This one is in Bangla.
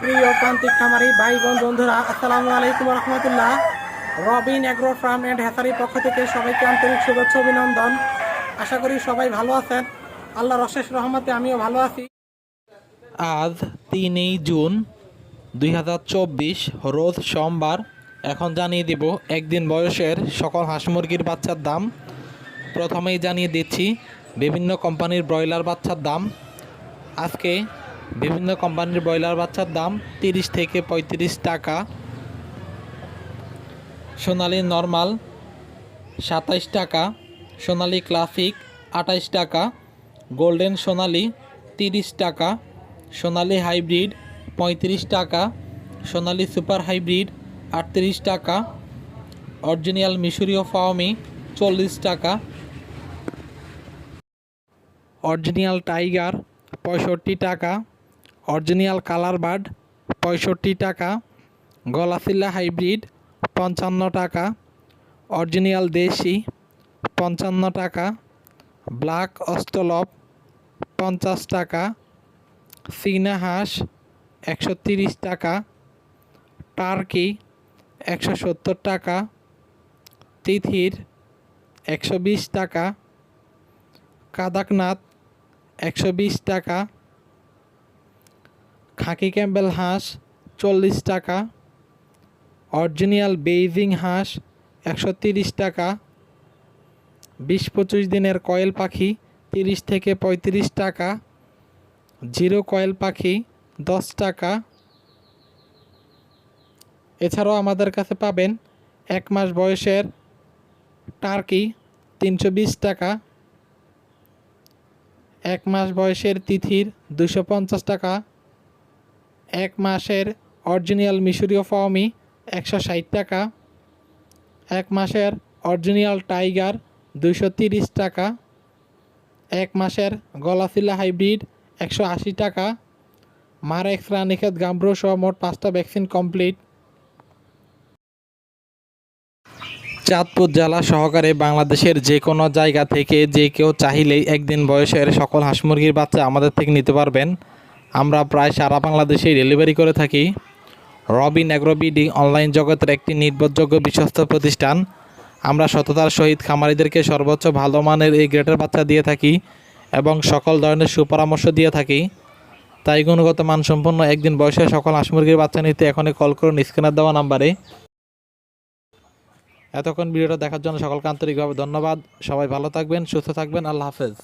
প্রিয় প্রান্তিক খামারি ভাই বোন বন্ধুরা, আসসালামু আলাইকুম রহমতুল্লাহ। রবিন অ্যাগ্রো ফার্ম অ্যান্ড হ্যাসারির পক্ষ থেকে সবাইকে আন্তরিক শুভেচ্ছা অভিনন্দন। আশা করি সবাই ভালো আছেন। আল্লাহর অশেষ রহমতে আমিও ভালো আছি। আজ তিনই জুন দুই হাজার চব্বিশ, রোজ সোমবার। এখন জানিয়ে দেব, একদিন বয়সের সকল হাঁস মুরগির বাচ্চার দাম। প্রথমেই জানিয়ে দিচ্ছি, বিভিন্ন কোম্পানির ব্রয়লার বাচ্চার দাম। আজকে বিভিন্ন কোম্পানির ব্রয়লার বাচ্চার দাম তিরিশ থেকে পঁয়ত্রিশ টাকা। সোনালি নর্মাল সাতাইশ টাকা, সোনালি ক্লাসিক আঠাইশ টাকা, গোল্ডেন সোনালি তিরিশ টাকা, সোনালি হাইব্রিড পঁয়ত্রিশ টাকা, সোনালি সুপার হাইব্রিড আটত্রিশ টাকা, অরিজিনাল মিশরীয় ফাওমি চল্লিশ টাকা, অরিজিনাল টাইগার পঁয়ষট্টি টাকা অরিজিনাল কালার বার্ড, পঁয়ষট্টি টাকা। গলাসিল্লা হাইব্রিড, পঞ্চান্ন টাকা। অরিজিনাল দেশি, পঞ্চান্ন টাকা। ব্ল্যাক অস্টলপ পঞ্চাশ টাকা। চীনা হাঁস, একশো তিরিশ টাকা। টার্কি, একশো সত্তর টাকা। তিথির, একশো বিশ টাকা। কাদাকনাথ, একশো বিশ টাকা। খাকি ক্যাম্বেল হাঁস, চল্লিশ টাকা। অরিজিনাল বেইজিং হাঁস, একশো তিরিশ টাকা। বিশ পঁচিশ দিনের কয়েল পাখি, তিরিশ থেকে পঁয়ত্রিশ টাকা। জিরো কয়েল পাখি, দশ টাকা। এছাড়াও আমাদের কাছে পাবেন এক মাস বয়সের টার্কি, তিনশো বিশ টাকা। এক মাস বয়সের তিথির দুশো পঞ্চাশ টাকা। এক মাসের অরিজিনাল মিশরীয় ফাওমি একশো ষাট টাকা, এক মাসের অরিজিনাল টাইগার দুশো তিরিশ টাকা, এক মাসের গলাফিলা হাইব্রিড একশো আশি টাকা মারেক্স রানিক্ষেত গাম্ব্রো সহ মোট পাঁচটা ভ্যাকসিন কমপ্লিট। চাঁদপুর জেলা সহকারে বাংলাদেশের যে কোনো জায়গা থেকে যে কেউ চাহিলেই একদিন বয়সের সকল হাঁস মুরগির বাচ্চা আমাদের থেকে নিতে পারবেন। আমরা প্রায় সারা বাংলাদেশেই ডেলিভারি করে থাকি। রবিন অ্যাগ্রোবিডি অনলাইন জগতের একটি নির্ভরযোগ্য বিশ্বস্ত প্রতিষ্ঠান। আমরা সততার সহিত খামারিদেরকে সর্বোচ্চ ভালো মানের এই গ্রেটের বাচ্চা দিয়ে থাকি এবং সকল ধরনের সুপরামর্শ দিয়ে থাকি। তাই গুণগত মানসম্পন্ন একদিন বয়সের সকল হাঁস মুরগির বাচ্চা নিতে এখনই কল করুন স্ক্যানার দেওয়া নাম্বারে। এতক্ষণ ভিডিওটা দেখার জন্য সকলকে আন্তরিকভাবে ধন্যবাদ। সবাই ভালো থাকবেন, সুস্থ থাকবেন, আল্লাহ হাফেজ।